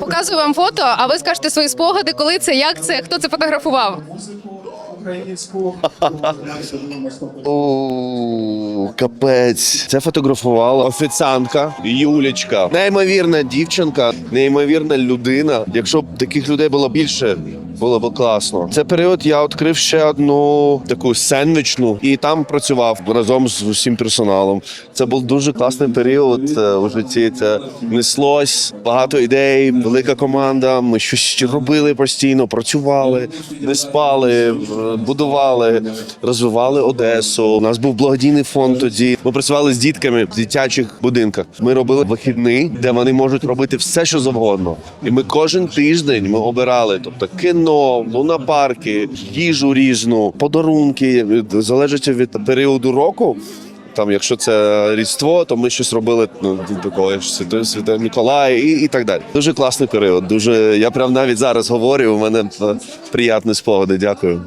Показую вам фото, а ви скажете свої спогади, коли це, як це, хто це фотографував. О, капець. Це фотографувала офіціантка Юлічка. Неймовірна дівчинка, неймовірна людина. Якщо б таких людей було більше, було б класно. Це період я відкрив ще одну таку сендвічну і там працював разом з усім персоналом. Це був дуже класний період е, у житті. Це неслось багато ідей, велика команда. Ми щось робили постійно, працювали, не спали, е, будували, розвивали Одесу. У нас був благодійний фонд тоді. Ми працювали з дітками в дитячих будинках. Ми робили вихідний, де вони можуть робити все, що завгодно. І ми кожен тиждень ми обирали, тобто кіно, лунапарки, їжу різну, подарунки. Залежить від періоду року. Там, якщо це різдво, то ми щось робили ну, такого Святого Святого Миколая і, і так далі. Дуже класний період. Дуже я прям навіть зараз говорю. У мене е, приємні спогади. Дякую.